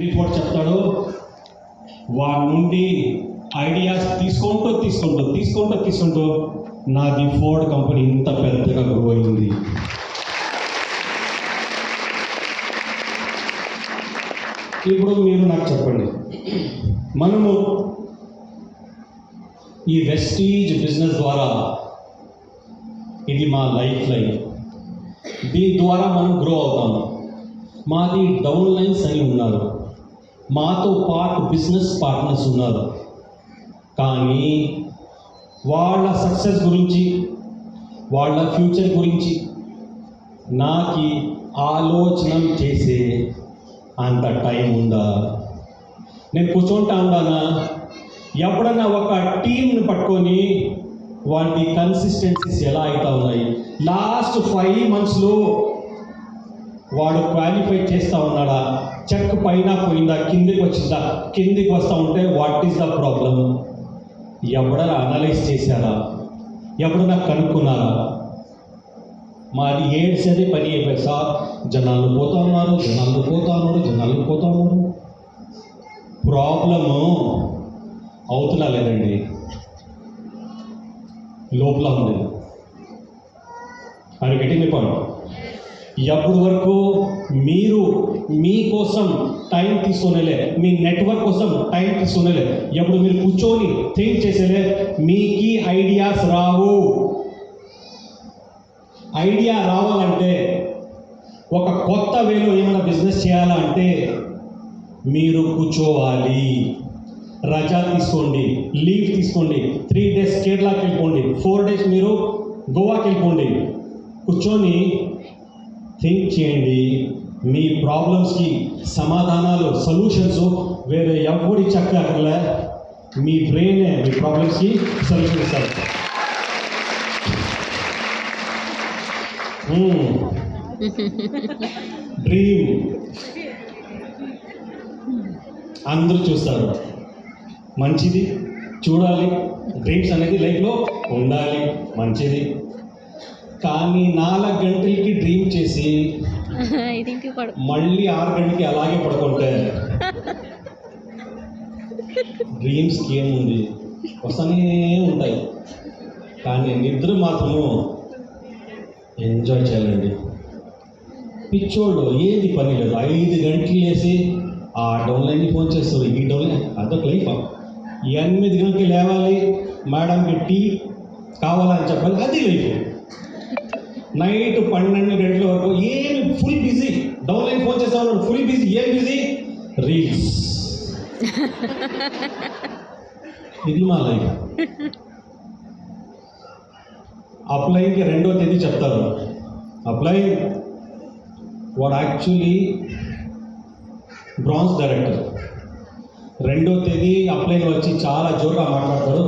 Report చెప్తాడు. వాడి నుండి ఐడియాస్ తీసుకుంటూ తీసుకుంటూ తీసుకుంటూ తీసుకుంటూ నాది ఫోర్డ్ కంపెనీ ఇంత పెద్దగా గ్రో అయింది. ఇప్పుడు మీరు నాకు చెప్పండి. మనము ఈ వెస్టీజ్ బిజినెస్ ద్వారా ఇది మా లైఫ్ లైన్. దీని ద్వారా మనం గ్రో అవుతాము మాది డౌన్ లైన్స్ అని ఉన్నారు. మాతో పాటు బిజినెస్ పార్ట్నర్స్ ఉన్నారు. కానీ వాళ్ళ సక్సెస్ గురించి వాళ్ళ ఫ్యూచర్ గురించి నాకు ఆలోచన చేసే అంత టైం ఉందా? నేను కూర్చుంటా ఉన్నానా ఎప్పుడన్నా ఒక టీంని పట్టుకొని వాటి కన్సిస్టెన్సీస్ ఎలా అవుతా ఉన్నాయి? లాస్ట్ ఫైవ్ మంత్స్లో వాడు క్వాలిఫై చేస్తూ ఉన్నాడా? చెక్ పైన పోయిందా? కిందికి వచ్చిందా? కిందికి వస్తూ ఉంటే వాట్ ఈస్ ద ప్రాబ్లం ఎవడన్నా అనలైజ్ చేశారా ఎవడన్నా కనుక్కున్నారా మాది ఏడ్సేది పని అయిపోయి సార్ జనాలు పోతా ఉన్నారు జనాలు పోతా ఉన్నారు జనాలు పోతా ఉన్నారు. ప్రాబ్లము అవుతున్నా లేదండి. లోపల ఉంది. అది గట్టి పను పాయింట్ ఎప్పటి వరకు మీరు మీకోసం టైం తీసుకునేలే మీ నెట్వర్క్ కోసం టైం తీసుకునేలే ఎప్పుడు మీరు కూర్చొని థింక్ చేసేలే మీకి ఐడియాస్ రావు. ఐడియా రావాలంటే ఒక కొత్త వేలో ఏమైనా బిజినెస్ చేయాలంటే మీరు కూర్చోవాలి. రజా తీసుకోండి లీవ్ తీసుకోండి త్రీ డేస్ కేరళకి వెళ్ళిపోండి ఫోర్ డేస్ మీరు గోవాకి వెళ్ళిపోండి. కూర్చొని థింక్ చేయండి. మీ ప్రాబ్లమ్స్కి సమాధానాలు సొల్యూషన్స్ వేరే ఎవరి చక్కర్లే. మీ బ్రెయినే మీ ప్రాబ్లమ్స్కి సొల్యూషన్ ఇస్తారు. Hmm. డ్రీమ్ అందరూ చూస్తారు. మంచిది చూడాలి. డ్రీమ్స్ అనేది లైఫ్లో ఉండాలి. మంచిది. కానీ నాలుగు గంటలకి డ్రీమ్ చేసి మళ్ళీ ఆరు గంటలకి అలాగే పడుకుంటే డ్రీమ్స్కి ఏముంది? వస్తూనే ఉంటాయి. కానీ నిద్ర మాత్రము ఎంజాయ్ చేయాలండి. పిచ్చోళ్ళు ఏది పని లేదు. ఐదు గంటలు వేసి ఆ డౌన్లైన్కి ఫోన్ చేస్తారు. ఈ డౌన్లైన్ అదొక లైఫ్. ఎనిమిది గంటలకి లేవాలి మేడంకి టీ కావాలని చెప్పాలి అది లైఫ్. నైట్ పన్నెండు గంటల వరకు ఏమి ఫుల్ బిజీ డౌన్లైన్ ఫోన్ చేసేవాళ్ళు ఫుల్ బిజీ ఏం బిజీ రీల్స్ ఇది మా లైఫ్ అప్లైకి రెండో తేదీ చెప్తారు. అప్లై వాడు యాక్చువల్లీ బ్రాంజ్ డైరెక్టర్ రెండో తేదీ అప్లై వచ్చి చాలా జోరుగా మాట్లాడతాడు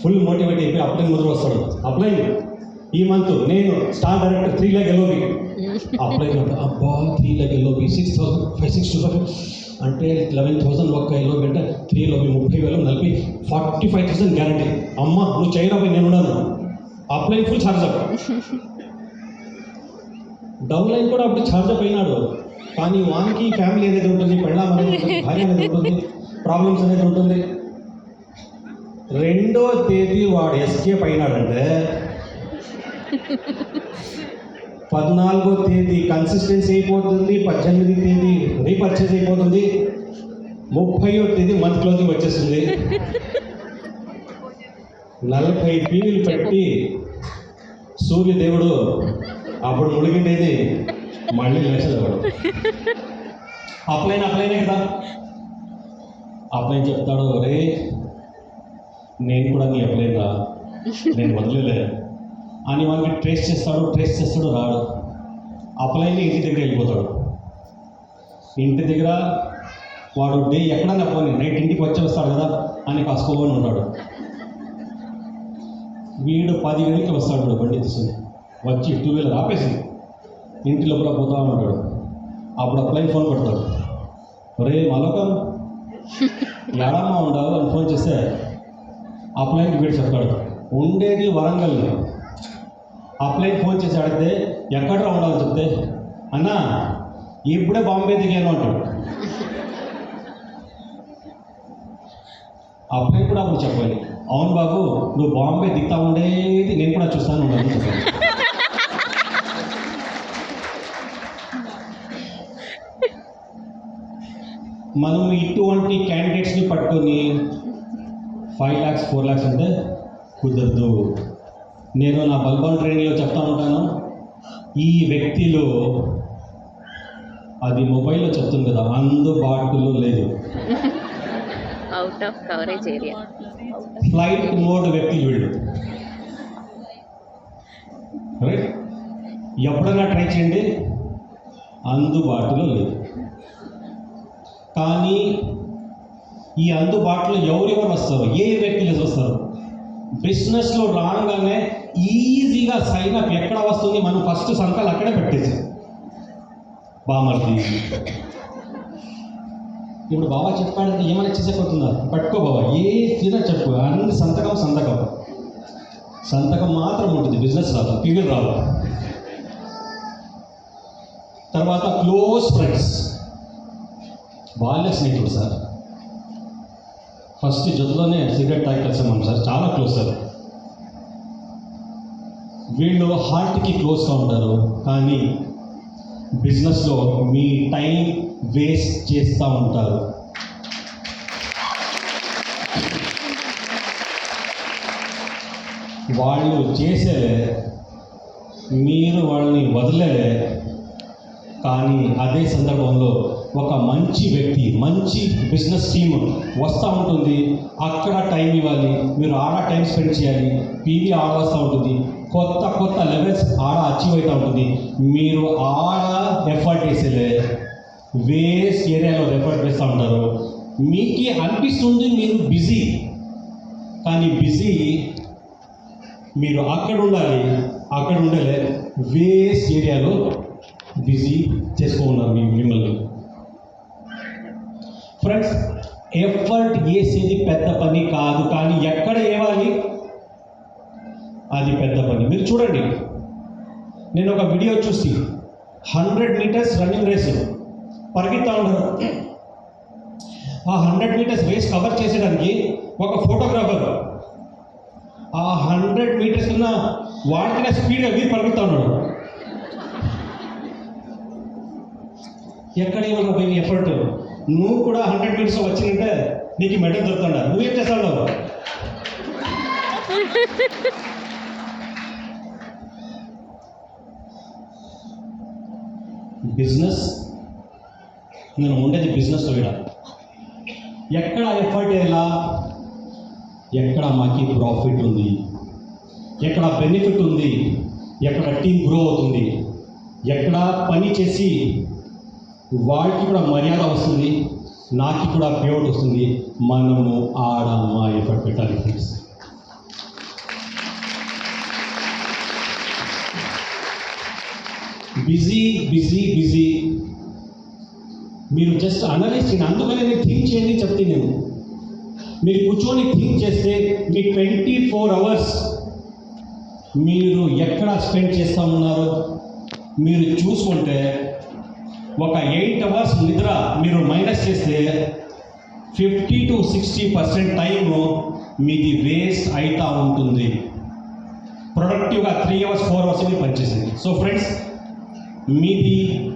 ఫుల్ మోటివేట్ అయిపోయి అప్లై ముందు వస్తాడు. అప్లై ఈ మంత్ నేను star director three lakh LOB apply అబ్బా three lakh LOB six thousand five six two five అంటే లెవెన్ థౌసండ్ ఒక్క ఎల్ఓబి అంటే త్రీ లోబి ముప్పై వేలు నలభై ఫార్టీ ఫైవ్ థౌసండ్ గ్యారంటీ అమ్మ నువ్వు చేయరాబోయి నేను ఉన్నాను apply full charge up downline కూడా అప్పుడు ఛార్జ్ అప్ అయినాడు. కానీ వానికి ఫ్యామిలీ అనేది ఉంటుంది పెళ్ళాం అనేది ఉంటుంది భార్య అనేది ఉంటుంది ప్రాబ్లమ్స్ అనేది ఉంటుంది. రెండో తేదీ వాడు ఎస్కేప్ అయినాడంటే పద్నాలుగో తేదీ కన్సిస్టెన్సీ అయిపోతుంది పద్దెనిమిది తేదీ రీపర్చేజ్ అయిపోతుంది ముప్పయో తేదీ మంత్ క్లోజింగ్ వచ్చేస్తుంది. నలభై పీలు పెట్టి సూర్యదేవుడు అప్పుడు ముడిగిండేది మళ్ళీ లక్షలు వాడు అప్లైన్ అప్లైనే కదా. అప్లైన్ చెప్తాడు రే నేను కూడా నీ అప్లైన్ రా. నేను వదిలేలే. అని మనకి ట్రేస్ చేస్తాడు ట్రేస్ చేస్తాడు రాడు. అప్లైన్ ఇంటి దగ్గర వెళ్ళిపోతాడు. ఇంటి దగ్గర వాడు డే ఎక్కడన్నా పోనీ నైట్ ఇంటికి వచ్చి వస్తాడు కదా అని కసుకోని ఉన్నాడు వీడు పది గంటలకి వస్తాడు వాడు బండి తీసుకుని. వచ్చి టూ వీలర్ ఆపేసి ఇంటి లోపల పోతా ఉంటాడు. అప్పుడు అప్లై ఫోన్ కొడతాడు. రే మలకం ఎడమ్మా ఉండవు? అని ఫోన్ చేస్తే అప్లైన్కి వీడు చెప్తాడు. ఉండేది ఆ అప్లైన్ ఫోన్ చేసి అడిగితే ఎక్కడ ఉండాలి చెప్తే అన్నా ఇప్పుడే బాంబే దిగాను అంటాడు అబ్బాయి కూడా అప్పుడు చెప్పాలి అవును బాబు నువ్వు బాంబే దిగుతా ఉండేది నేను కూడా చూస్తాను ఉండదు మనం ఇటువంటి క్యాండిడేట్స్ని పట్టుకొని ఫైవ్ ల్యాక్స్ ఫోర్ ల్యాక్స్ అంటే కుదరదు. నేను నా బల్బాన్ ట్రైనింగ్లో చెప్తా ఉంటాను. ఈ వ్యక్తిలో అది మొబైల్లో చెప్తుంది కదా అందుబాటులో లేదు. Out of coverage area flight mode వ్యక్తి వీళ్ళు రైట్ ఎప్పుడైనా ట్రై చేయండి అందుబాటులో లేదు. కానీ ఈ అందుబాటులో ఎవరెవరు వస్తారు ఏ వ్యక్తులు వస్తారు బిజినెస్లో రాగానే ఈజీగా సైన్ అప్ ఎక్కడ వస్తుంది? మనం ఫస్ట్ సంతకాలు అక్కడే పెట్టేసాం బామర్ది ఇప్పుడు బాబా చెప్పాడంటే ఏమైనా చేసేపోతుందా పట్టుకో బాబా. ఏ తిన చెప్పు. అన్ని సంతకం సంతకం. సంతకం మాత్రం ఉంటుంది. బిజినెస్ రాదు. ఫిగర్ రాదు తర్వాత క్లోజ్ ఫ్రెండ్స్. బాల్య స్నేహితుడు సార్. ఫస్ట్ జతలోనే సిగరెట్ తాగి కలిసాం సార్. చాలా క్లోజ్ సార్. వీళ్ళు హార్ట్కి క్లోజ్గా ఉంటారు కానీ బిజినెస్లో మీ టైం వేస్ట్ చేస్తూ ఉంటారు. వాళ్ళు చేసేలే మీరు వాళ్ళని వదిలేలే కానీ అదే సందర్భంలో ఒక మంచి వ్యక్తి మంచి బిజినెస్ టీమ్ వస్తూ ఉంటుంది. అక్కడ టైం ఇవ్వాలి మీరు ఆడ టైం స్పెండ్ చేయాలి పీవీ ఆడ వస్తూ ఉంటుంది. కొత్త కొత్త లెవెల్స్ ఆడ అచీవ్ అవుతూ ఉంటుంది. మీరు ఆడ ఎఫర్ట్ వేసేలే వేస్ట్ ఏరియాలో ఎఫర్ట్ వేస్తూ ఉంటారు. మీకు అనిపిస్తుంది మీరు బిజీ కానీ బిజీ మీరు అక్కడ ఉండాలి. అక్కడ ఉండలే. వేస్ట్ ఏరియాలో బిజీ చేసుకో ఉన్నారు మీ మిమ్మల్ని. ఫ్రెండ్స్ ఎఫర్ట్ వేసేది పెద్ద పని కాదు. కానీ ఎక్కడ ఏవాలి? అది పెద్ద పని. మీరు చూడండి. నేను ఒక వీడియో చూసి హండ్రెడ్ మీటర్స్ రన్నింగ్ రేస్ పరిగెత్తా ఉన్నారు ఆ హండ్రెడ్ మీటర్స్ రేస్ కవర్ చేసేదానికి ఒక ఫోటోగ్రాఫర్. ఆ హండ్రెడ్ మీటర్స్ ఉన్న వాడికిన స్పీడ్ అవి పరిగెత్తా ఉన్నాడు ఎక్కడ ఏమన్నా పోయి ఎఫర్ట్ నువ్వు కూడా హండ్రెడ్ మీటర్స్ వచ్చిందంటే నీకు మెడల్ దొరుకుతుండ నువ్వేం చేస్తావు? బిజినెస్ నేను ఉండేది బిజినెస్లో ఇక్కడ ఎక్కడ ఎఫర్ట్ ఎలా? ఎక్కడ మాకి ప్రాఫిట్ ఉంది? ఎక్కడ బెనిఫిట్ ఉంది? ఎక్కడ టీం గ్రో అవుతుంది? ఎక్కడ పని చేసి వాళ్ళకి కూడా మర్యాద వస్తుంది నాకు కూడా పేమెంట్ వస్తుంది మనము ఆడ మా ఎఫర్ట్ పెట్టాలి ఫ్రెండ్స్ బిజీ బిజీ బిజీ. మీరు జస్ట్ అనలైజ్ చేయండి అందుకనే నేను థింక్ చేయండి చెప్తే నేను. మీరు కూర్చొని థింక్ చేస్తే మీ ట్వంటీ ఫోర్ అవర్స్ మీరు ఎక్కడ స్పెండ్ చేస్తూ ఉన్నారు? మీరు చూసుకుంటే ఒక ఎయిట్ అవర్స్ నిద్ర మీరు మైనస్ చేస్తే fifty to sixty percent time మీది వేస్ట్ అవుతూ ఉంటుంది. ప్రొడక్టివ్గా త్రీ అవర్స్ ఫోర్ అవర్స్ మీరు పనిచేసింది. సో ఫ్రెండ్స్ మీది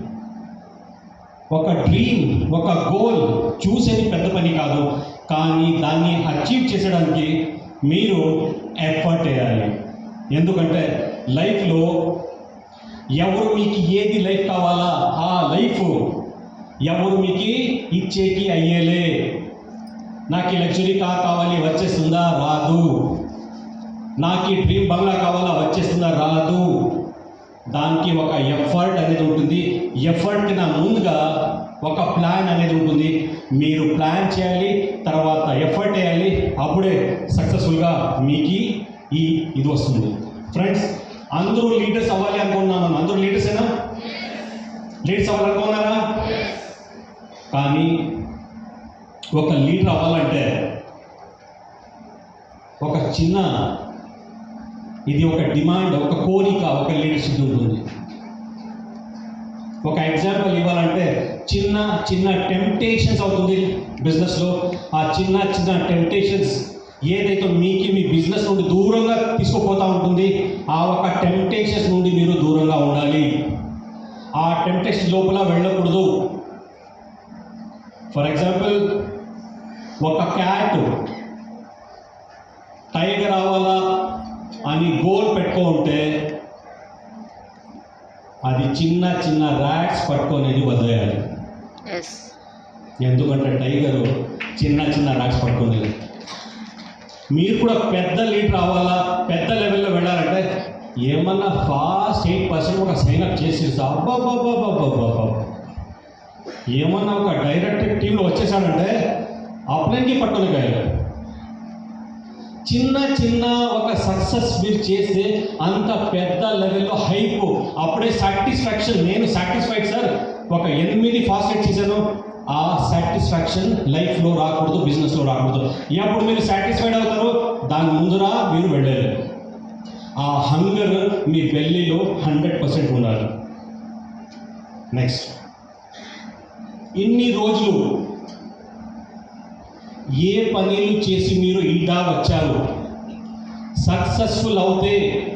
ఒక డ్రీమ్ ఒక గోల్ చూసేది పెద్ద పని కాదు. కానీ దాన్ని అచీవ్ చేసడానికి మీరు ఎఫర్ట్ వేయాలి. ఎందుకంటే లైఫ్లో ఎవరు మీకు ఏది లైఫ్ కావాలా ఆ లైఫ్ ఎవరు మీకు ఇచ్చేకి అయ్యేలే. నాకు ఈ లగ్జరీ కార్ కావాలి వచ్చేస్తుందా? రాదు. నాకు ఈ డ్రీమ్ బంగ్లా కావాలా వచ్చేస్తుందా? రాదు. దానికి ఒక ఎఫర్ట్ అనేది ఉంటుంది. ఎఫర్ట్ నా ముందుగా ఒక ప్లాన్ అనేది ఉంటుంది. మీరు ప్లాన్ చేయాలి తర్వాత ఎఫర్ట్ వేయాలి అప్పుడే సక్సెస్ఫుల్గా మీకు ఈ ఇది వస్తుంది. ఫ్రెండ్స్ అందరూ లీడర్స్ అవ్వాలి అనుకున్నాం మనం అందరూ అయినా లీడర్స్ అవ్వాలనుకున్నారా కానీ ఒక లీడర్ అవ్వాలంటే ఒక చిన్న ఇది ఒక డిమాండ్ ఒక కోరిక ఒక లీడర్షిప్ ఉంటుంది. ఒక ఎగ్జాంపుల్ ఇవ్వాలంటే చిన్న చిన్న టెంప్టేషన్స్ అవుతుంది బిజినెస్లో. ఆ చిన్న చిన్న టెంప్టేషన్స్ ఏదైతే మీకు మీ బిజినెస్ నుండి దూరంగా తీసుకుపోతూ ఉంటుంది ఆ ఒక టెంప్టేషన్స్ నుండి మీరు దూరంగా ఉండాలి. ఆ టెంప్టేషన్ లోపల వెళ్ళకూడదు. ఫర్ ఎగ్జాంపుల్ ఒక క్యాట్ టైగర్ అవ్వాలా అని గోల్ పెట్టుకుంటే అది చిన్న చిన్న ర్యాట్స్ పట్టుకునేది వదిలేయాలి. ఎందుకంటే టైగరు చిన్న చిన్న ర్యాట్స్ పట్టుకునేది. మీరు కూడా పెద్ద లీడర్ అవ్వాలా పెద్ద లెవెల్లో వెళ్ళాలంటే ఏమన్నా ఫాస్ట్ ఎయిట్ పర్సెంట్ ఒక సైన్ అప్ చేసేసి అబ్బాబ్బాబ్బాబ్బాబ్బా ఏమన్నా ఒక డైరెక్టర్ టీంలో వచ్చేసాడంటే అప్లైన్కి పట్టుకుని కాయలు చిన్న చిన్న ఒక సక్సెస్ మీరు చేస్తే అంత పెద్ద లెవెల్లో హైప్ అప్పుడే సాటిస్ఫాక్షన్ నేను సాటిస్ఫైడ్ సార్ ఒక ఎనిమిది ఫాస్ట్ ఎయిట్ చేశాను. ఆ సాటిస్ఫాక్షన్ లైఫ్లో రాకూడదు బిజినెస్లో రాకూడదు. ఎప్పుడు మీరు సాటిస్ఫైడ్ అవుతారు దాని ముందురా మీరు వెళ్ళలేరు ఆ హంగర్ మీ బెల్లీలో హండ్రెడ్ పర్సెంట్ ఉండాలి. నెక్స్ట్ ఇన్ని రోజులు ఏ పనులు చేసి మీరు ఇంకా వచ్చారు? సక్సెస్ఫుల్ అవుతే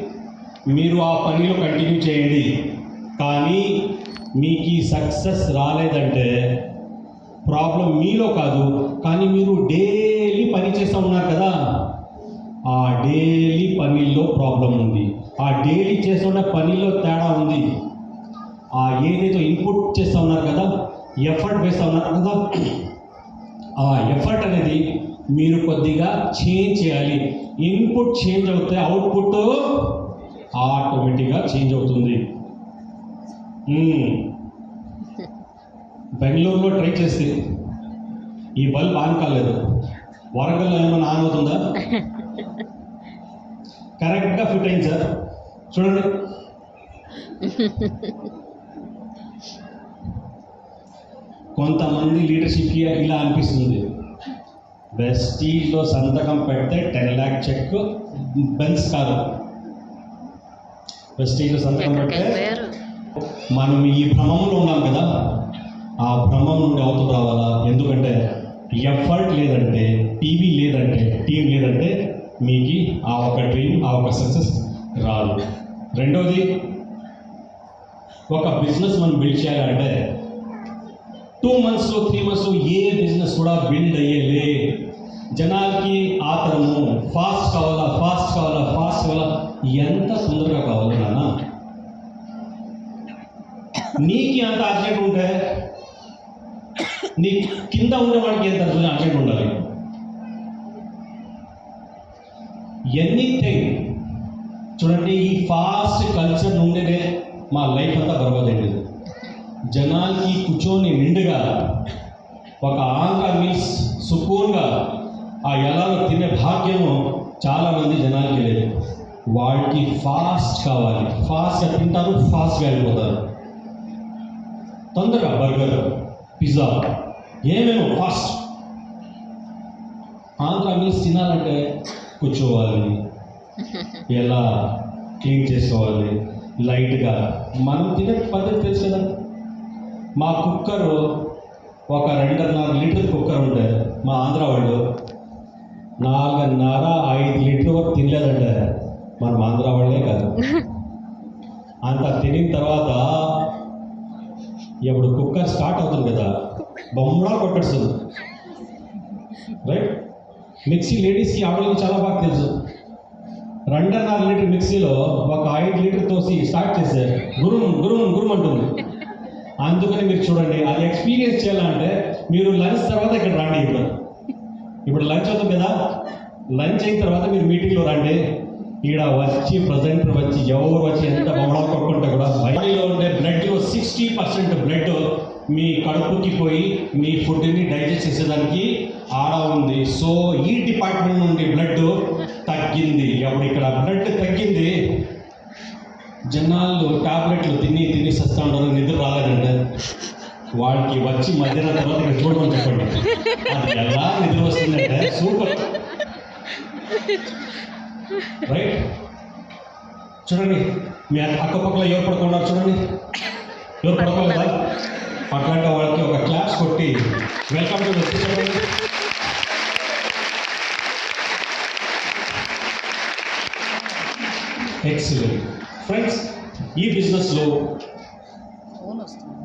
మీరు ఆ పనిలో కంటిన్యూ చేయండి. కానీ మీకు ఈ సక్సెస్ రాలేదంటే ప్రాబ్లం మీలో కాదు. కానీ మీరు డైలీ పని చేస్తూ ఉన్నారు కదా. ఆ డైలీ పనిలో ప్రాబ్లం ఉంది. ఆ డైలీ చేస్తున్న పనిలో తేడా ఉంది. ఆ ఏదైతే ఇన్పుట్ చేస్తూ ఉన్నారు కదా ఎఫర్ట్ వేస్తూ ఉన్నారు కదా ఆ ఎఫర్ట్ అనేది మీరు కొద్దిగా చేంజ్ చేయాలి. ఇన్పుట్ చేంజ్ అవుతే అవుట్పుట్ ఆటోమేటిక్గా చేంజ్ అవుతుంది. మ్మ్. బెంగళూరులో ట్రై చేస్తే ఈ బల్బ్ ఆన్ కాలేదు. వరంగల్లో ఏమైనా ఆన్ అవుతుందా? కరెక్ట్గా ఫిట్ అయింది సార్. చూడండి. కొంతమంది లీడర్షిప్కి ఇలా అనిపిస్తుంది. వెస్టీజ్లో సంతకం పెడితే టెన్ ల్యాక్ చెక్ బెన్స్ కాదు. వెస్టీజ్లో సంతకం పెడితే మనం ఈ భ్రమంలో ఉన్నాం కదా. ఆ భ్రమం నుండి అవుతూ రావాలా? ఎందుకంటే ఎఫర్ట్ లేదంటే టీవీ లేదంటే టీం లేదంటే మీకు ఆ ఒక డ్రీమ్ ఆ ఒక సక్సెస్ రాదు. రెండోది ఒక బిజినెస్ మనం బిల్డ్ చేయాలంటే టూ మంత్స్లో త్రీ మంత్స్లో ఏ బిజినెస్ కూడా బిల్డ్ అయ్యేలే జనాలకి ఆతరము ఫాస్ట్ కావాలా ఫాస్ట్ కావాలా ఫాస్ట్ కావాలా ఎంత తొందరగా కావాలా నాన్న నీకు అంత అర్జెంట్ ఉంటే నీ కింద ఉన్నవాడికి ఎంత అర్జెంట్ ఉండాలి ఎనీథింగ్ చూడండి ఈ ఫాస్ట్ కల్చర్ నుండినే మా లైఫ్ అంతా బరబదైంది జనాలకి కూర్చొని నిండుగా ఒక ఆంధ్ర మీల్స్ సుకూన్గా ఆ ఎలాగో తినే భాగ్యము చాలామంది జనాలకి లేదు. వాళ్ళకి ఫాస్ట్ కావాలి. ఫాస్ట్గా తింటారు ఫాస్ట్గా వెళ్ళిపోతారు. తొందరగా బర్గర్ పిజ్జా ఏమేమో ఫాస్ట్. ఆంధ్ర మీల్స్ తినాలంటే కూర్చోవాలి. ఎలా క్లీన్ చేసుకోవాలి? లైట్గా. మనం తినే పద్ధతి తెలుసు కదా. మా కుక్కరు ఒక రెండున్నర లీటర్ కుక్కర్ ఉంటే మా ఆంధ్ర వాళ్ళు నాలుగున్నర ఐదు లీటర్ వరకు తినలేదంటే. మనం ఆంధ్ర వాళ్ళే కాదు. అంత తినిన తర్వాత ఇప్పుడు కుక్కర్ స్టార్ట్ అవుతుంది కదా బొమ్మడా కొట్టేస్తుంది. రైట్? మిక్సీ లేడీస్కి ఆడవాళ్ళకి చాలా బాగా తెలుసు. రెండున్నర లీటర్ మిక్సీలో ఒక ఐదు లీటర్ తోసి స్టార్ట్ చేస్తే గురుం గురుం గురుం అంటుంది. అందుకని మీరు చూడండి అది ఎక్స్పీరియన్స్ చేయాలంటే మీరు లంచ్ తర్వాత ఇక్కడ రండి ఇప్పుడు. ఇప్పుడు లంచ్ అవుతుంది కదా? లంచ్ అయిన తర్వాత మీరు మీటింగ్లో రండి. ఈడ వచ్చి ప్రజెంటర్ వచ్చి ఎవరు వచ్చి ఎంత బొమ్మడా కొట్టుకుంటే కూడా బాడీలో ఉండే బ్లడ్లో సిక్స్టీ పర్సెంట్ బ్లడ్ మీ కడుపుకి పోయి మీ ఫుడ్ని డైజెస్ట్ చేసేదానికి ఆడ ఉంది. సో ఈ డిపార్ట్మెంట్ నుండి బ్లడ్ తగ్గింది. అప్పుడు ఇక్కడ బ్లడ్ తగ్గింది? జనాలు టాబ్లెట్లు తిని తిని సస్తా ఉంటారు నిద్ర రాలేదంటే వాడికి వచ్చి మధ్యాహ్నం తర్వాత ఇక్కడ చూడమని చెప్పండి. అది ఎలా నిద్ర వస్తుందంటే సూపర్. రైట్? చూడండి మీ అక్క- అక్కపక్కల ఎవరు పడుకున్నారు చూడండి. ఎవరు పడుకోలేదా అట్లాంటి వాళ్ళకి ఒక క్లాస్ కొట్టి వెల్కమ్ టు చెప్పండి ఎక్సలెంట్ ఫ్రెండ్స్ ఈ బిజినెస్లో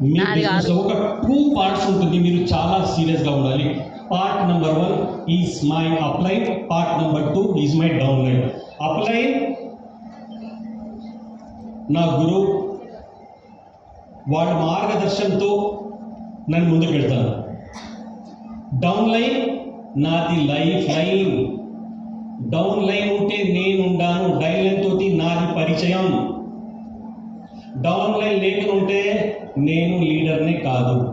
మీ నాది బిజినెస్లో. ఒక టూ పార్ట్స్ ఉంటుంది. మీరు చాలా సీరియస్గా ఉండాలి. Part number one is my upline part number two is my downline upline నా గురువు వాళ్ళ మార్గదర్శనంతో నన్ను ముందుకు వెళ్తాను. డౌన్ లైన్ నాది లైఫ్ లైన్ డౌన్ లైన్ ఉంటే నేను ఉండాను డైన్ లైన్ తోటి నాది పరిచయం. డౌన్ లైన్ లేకుండా ఉంటే నేను లీడర్నే కాదు.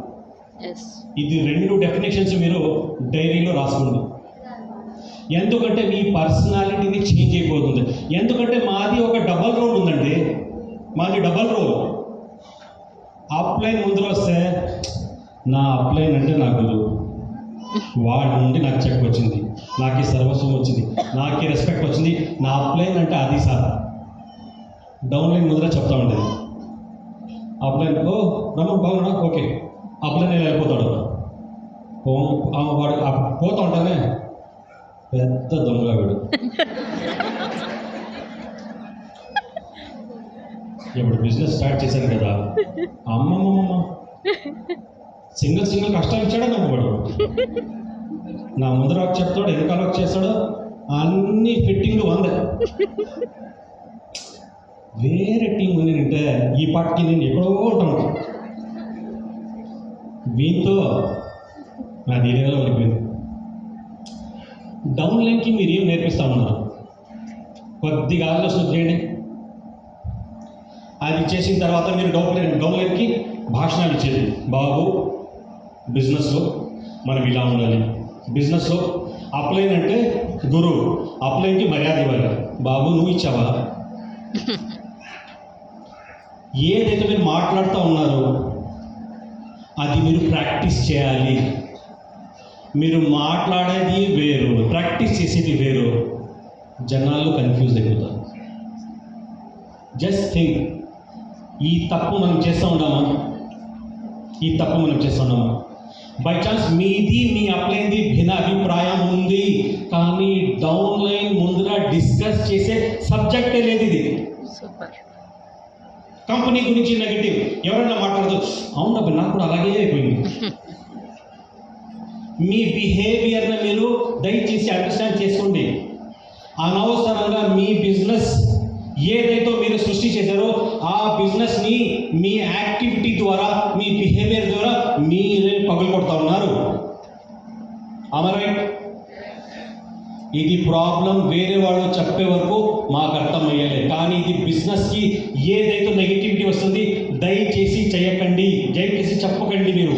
ఇది రెండు డెఫినేషన్స్ మీరు డైరీలో రాసుకోండి. ఎందుకంటే మీ పర్సనాలిటీని చేంజ్ అయిపోతుంది. ఎందుకంటే మాది ఒక డబల్ రోల్ ఉందండి. మాది డబల్ రోల్ అప్లైన్ ముందులో వస్తే నా అప్లైన్ అంటే నా గురువు వాడి నుండి నాకు చెక్ వచ్చింది. నాకు సర్వస్వం వచ్చింది. నాకు రెస్పెక్ట్ వచ్చింది. నా అప్లైన్ అంటే అది సార్. డౌన్ లైన్ ముందర చెప్తా ఉండేది. ఆ అప్లైన్ ఓ రమ్మ బాగున్నా ఓకే. అప్లైన్ నేను వెళ్ళిపోతాడు. ఓ, వాడు పోతా ఉంటానే. పెద్ద దొంగ వీడు. ఇప్పుడు బిజినెస్ స్టార్ట్ చేశాను కదా. అమ్మమ్మమ్మ. సింగిల్ సింగిల్ కష్టం ఇచ్చాడా నాకు వాడు? నా ముందర ఒక చెప్తాడు వెనకాల చేస్తాడు. అన్ని ఫిట్టింగ్లు వంద. వేరే టీం ఉంది అంటే ఈ పార్టీ నేను ఎక్కడో ఉంటాను. వీంతో నా దీనిలో వెళ్ళిపోయింది డౌన్ లైన్కి మీరు ఏం నేర్పిస్తా ఉన్నారు? కొద్దిగా ఆలోచన చేయండి. అది చేసిన తర్వాత మీరు డౌన్ లైన్ డౌన్ లైన్కి భాషణాలు ఇచ్చేది బాబు బిజినెస్లో మనం ఇలా ఉండాలి. బిజినెస్లో అప్లైన్ అంటే గురువు. అప్లైన్కి మర్యాద ఇవ్వాలి. బాబు నువ్వు ఇచ్చావా? ఏదైతే మీరు మాట్లాడుతూ ఉన్నారో అది మీరు ప్రాక్టీస్ చేయాలి. మీరు మాట్లాడేది వేరు ప్రాక్టీస్ చేసేది వేరు. జనాలు కన్ఫ్యూజ్ అయిపోతారు. జస్ట్ థింక్ ఈ తప్పు మనం చేస్తూ ఉన్నామా ఈ తప్పు మనం చేస్తున్నామా బై ఛాన్స్ మీది మీ అప్లైంది భిన్న అభిప్రాయం ఉంది. కానీ డౌన్ లైన్ డిస్కస్ చేసే సబ్జెక్టే లేదు ఇది సూపర్ కంపెనీ గురించి నెగటివ్ ఎవరైనా మాట్లాడదు అవును అబ్బాయి నాకు కూడా అలాగే అయిపోయింది. మీ బిహేవియర్ని మీరు దయచేసి అండర్స్టాండ్ చేసుకోండి. అనవసరంగా మీ బిజినెస్ ఏదైతే మీరు సృష్టి చేశారో ఆ బిజినెస్ని మీ యాక్టివిటీ ద్వారా మీ బిహేవియర్ ద్వారా మీరే పగలగొడతా ఉన్నారు. అమరైట్ ఇది ప్రాబ్లం వేరే వాళ్ళు చెప్పే వరకు మాకు అర్థమయ్యాలి. కానీ ఇది బిజినెస్కి ఏదైతే నెగిటివిటీ వస్తుంది దయచేసి చేయకండి. దయచేసి చెప్పకండి మీరు.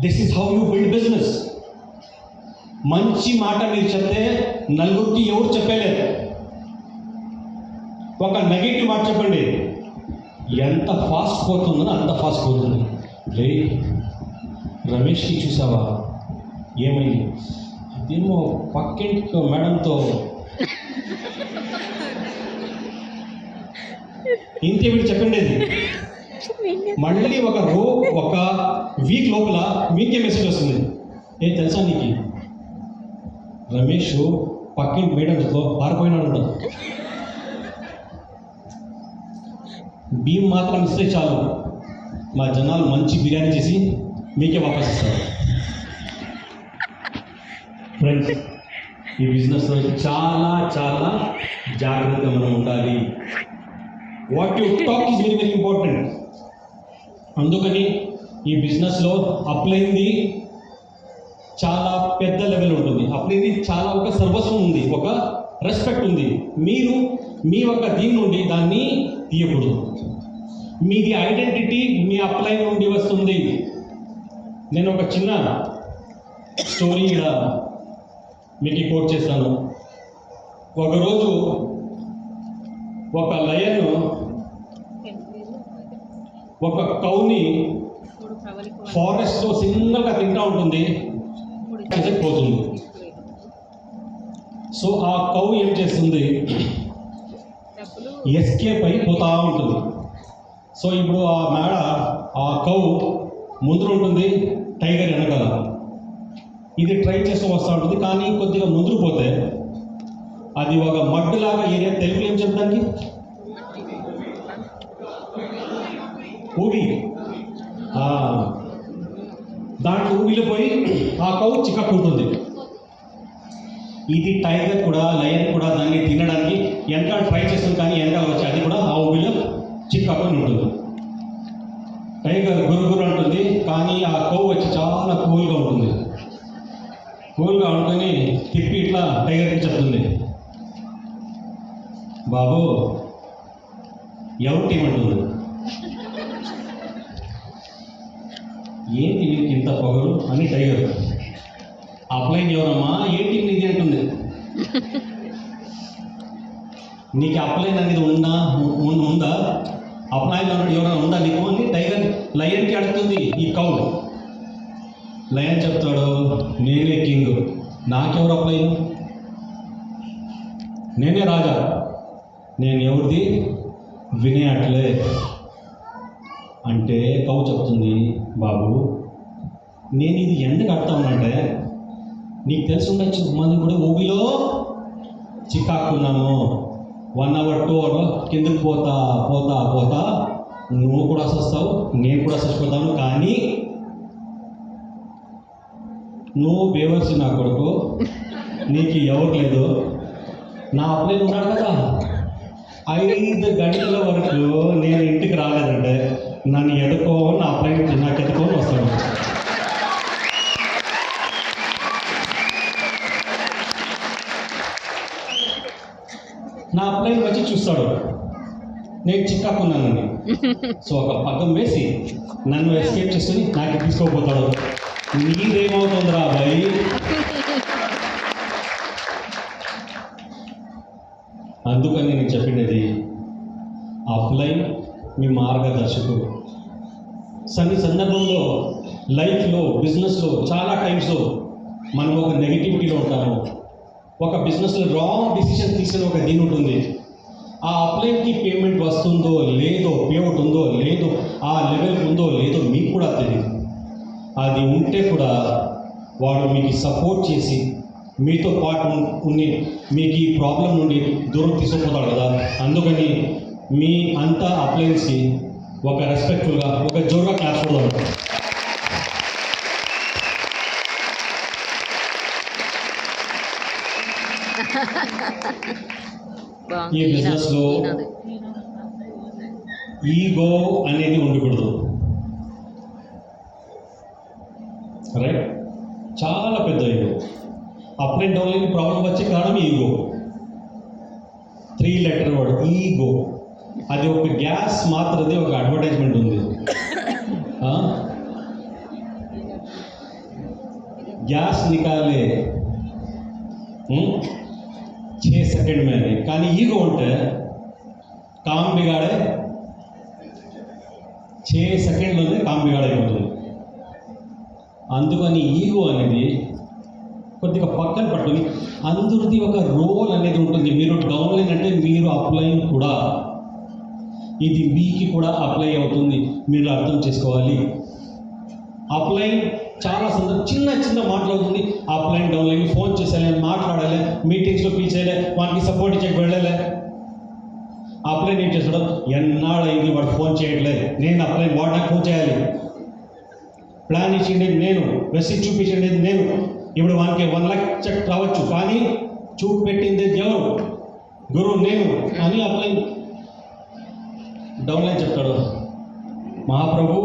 This is how you build business మంచి మాట మీరు చెప్తే నలుగురికి ఎవరు చెప్పలేదు ఒక నెగిటివ్ మాట చెప్పండి. ఎంత ఫాస్ట్ పోతుందో అంత ఫాస్ట్ పోతుంది. రే రమేష్కి చూసావా? ఏమైంది? ఏమో పక్కింటి మేడంతో ఇంతే వీడు చెప్పండి అది మళ్ళీ ఒక రో ఒక వీక్ లోపల మీకే మెసేజ్ వస్తుంది. ఏ తెలుసా నీకు? రమేష్ పక్కింటి మేడంతో పారిపోయినాడు భీమ్ మాత్రం ఇస్తే చాలు. మా జనాలు మంచి బిర్యానీ చేసి మీకే వాపస్ ఇస్తారు. ఫ్రెండ్స్ ఈ బిజినెస్లో చాలా చాలా జాగ్రత్తగా మనం ఉండాలి. What you talk is very very important అందుకని ఈ బిజినెస్లో అప్లైంది చాలా పెద్ద లెవెల్ ఉంటుంది. అప్లైంది చాలా ఒక సర్వస్వం ఉంది. ఒక రెస్పెక్ట్ ఉంది. మీరు మీ యొక్క దీని నుండి దాన్ని తీయకూడదు. మీది ఐడెంటిటీ మీ అప్లై నుండి వస్తుంది. నేను ఒక చిన్న స్టోరీ ఇక్కడ మీకు కోట్ చేశాను. ఒకరోజు ఒక లయన్ ఒక కౌని ఫారెస్ట్లో సింగల్గా తింటా ఉంటుంది. పోతుంది సో ఆ కౌ ఏం చేస్తుంది? ఎస్కేప్ అయి పోతా ఉంటుంది. సో ఇప్పుడు ఆ మేడ ఆ కౌ ముందు ఉంటుంది టైగర్ వెనకాల. ఇది ట్రై చేస్తూ వస్తూ ఉంటుంది. కానీ కొద్దిగా ముదిరిపోతే అది ఒక మట్టులాగా ఏరియా. తెలుగులో ఏం చెప్తానికి? ఊబి. దాంట్లో ఊబిలో పోయి ఆ కౌ చిక్కకుంటుంది ఇది టైగర్ కూడా లయన్ కూడా దాన్ని తినడానికి వెనకాల ట్రై చేస్తుంది. కానీ వెనకాల వచ్చి అది కూడా ఆ ఊబిలో చిక్కకొని ఉంటుంది. టైగర్ గురుగురు అంటుంది. కానీ ఆ కౌ వచ్చి చాలా కూల్గా ఉంటుంది కూల్గా ఉంటుంది తిప్పి ఇట్లా టైగర్కి చెప్తుంది. బాబు ఎవరి టీం అంటుంది ఏంటి వీరికి ఇంత పొగరు? అని టైగర్. అప్లైన్ ఎవరమ్మా ఏ నీది అంటుంది. నీకు అప్లైన్ అనేది ఉందా? ముందు ఉందా? అప్లైన్ అన్నాడు ఎవరైనా ఉందా నీకు? అని టైగర్ లయన్కి అడుగుతుంది ఈ కౌల్. లయన్ చెప్తాడు నేనే కింగ్. నాకెవరు అప్లైన్ నేనే రాజా. నేను ఎవరిది? వినే అట్లే. అంటే కౌ చెప్తుంది బాబు. నేను ఇది ఎందుకు అడతా ఉన్నానంటే నీకు తెలిసి ఉండొచ్చు మనం కూడా ఊబిలో చిక్కాకున్నాము వన్ అవర్ టూ అవర్ కిందకి పోతా పోతా పోతా. నువ్వు కూడా వస్తావు నేను కూడా చచ్చిపోతాను కానీ నువ్వు బేవర్సి నా కొడుకు. నీకు ఎవరు లేదు. నా అప్లైన్ ఉన్నాడు కదా. ఐదు గంటల వరకు నేను ఇంటికి రాలేదంటే నన్ను ఎదుకో నా అప్లైన్ నాకు ఎదుకొని వస్తాడు. నా అప్లైన్ వచ్చి చూస్తాడు. నేను చిక్కాకున్నానని సో ఒక పగ్గం వేసి నన్ను ఎస్కేప్ చేసుకుని నాకు తీసుకోపోతాడు. నీదేమవుతుందిరా భయ్ అందుకని నేను చెప్పినది ఆఫ్లైన్ మీ మార్గదర్శకుడు. సన్ని సందర్భంలో లైఫ్లో బిజినెస్లో చాలా టైమ్స్లో మనం ఒక నెగిటివిటీలో ఉంటాము. ఒక బిజినెస్లో రాంగ్ డిసిషన్ తీసుకుని ఒక దీని ఉంటుంది. ఆ అప్లైన్కి పేమెంట్ వస్తుందో లేదో పేఅవుట్ ఉందో లేదో ఆ లెవెల్ ఉందో లేదో మీకు కూడా తెలియదు అది ఉంటే కూడా వాడు మీకు సపోర్ట్ చేసి మీతో పాటు ఉండి మీకు ఈ ప్రాబ్లం నుండి దూరం తీసుకుపోతాడు కదా. అందుకని మీ అంతా అప్లయన్స్కి ఒక రెస్పెక్ట్ఫుల్గా ఒక జోరుగా క్లాస్ కూడా ఈ business లో- ఈయనది. ఈగో అనేది ఉండకూడదు. Right up and down problem వచ్చే కారణం ego three letter word ego అది ఒక గ్యాస్ మాత్రది ఒక అడ్వర్టైజ్మెంట్ ఉంది ఆ? గ్యాస్ నికాలే ఉం? छः सेकंड में नहीं కానీ ఈగో ఉంటే కామ్ బిగాడే చే సెకండ్లోనే కామ్ బిగాడైపోతుంది అందుకని ఈగో అనేది కొద్దిగా పక్కన పట్టుకుని అందరిది ఒక రోల్ అనేది ఉంటుంది. మీరు డౌన్లైన్ అంటే మీరు అప్లైన్ కూడా. ఇది మీకు కూడా అప్లై అవుతుంది. మీరు అర్థం చేసుకోవాలి. అప్లైన్ చాలా సందర్భం చిన్న చిన్న మాట్లాడుతుంది అప్లైన్ డౌన్లైన్ ఫోన్ చేసేయాలి మాట్లాడాలి మీటింగ్స్లో పిలిచేయాలి వానికి సపోర్ట్ ఇచ్చే వెళ్ళలే. అప్లైన్ ఏం చేస్తాడు ఎన్నాళ్ళైంది వాడు ఫోన్ చేయట్లేదు నేను అప్లైన్ వాడు నాకు ఫోన్ చేయాలి. ప్లాన్ ఇచ్చిండేది నేను మెసేజ్ చూపించిండేది నేను. ఇప్పుడు వానికి వన్ లక్ష చెక్ రావచ్చు. కానీ చూపెట్టింది దేవుడు గురువు నేను అని అప్లైన్ డౌన్లైన్ చెప్తాడు. మహాప్రభు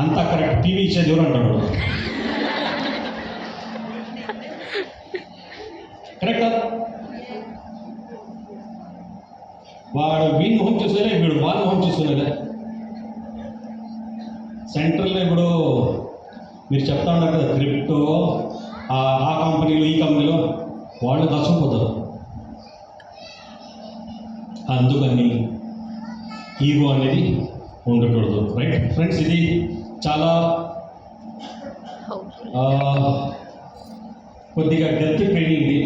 అంతా కరెక్ట్ టీవీ ఇచ్చే దేవుడు అంటాడు? కరెక్టా వాడు వీడి మొహం చూసేలే వీడు వాళ్ళ మొహం చూసుకునేలే సెంట్రల్లో ఇప్పుడు మీరు చెప్తా ఉన్నారు కదా క్రిప్టో ఆ కంపెనీలో ఈ కంపెనీలో వాళ్ళు దర్శకపోతారు అందుకని ఈగో అనేది ఉండకూడదు. రైట్ ఫ్రెండ్స్ ఇది చాలా కొద్దిగా డెప్త్ ట్రైనింగ్ ఇది.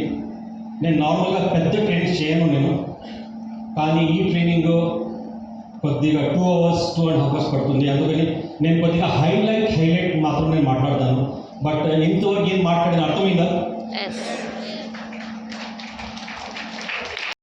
నేను నార్మల్గా పెద్ద ట్రైనింగ్ చేయను నేను. కానీ ఈ ట్రైనింగ్ కొద్దిగా two hours two and half hours పడుతుంది. అందుకని నేను కొద్దిగా హైలైట్ హైలైట్ మాత్రం నేను మాట్లాడతాను. ಬಟ್ ಇಂಥವ್ರಿಗೆ ಏನು ಮಾಡ್ಕೊಂಡು ಅರ್ಥವಿಲ್ಲ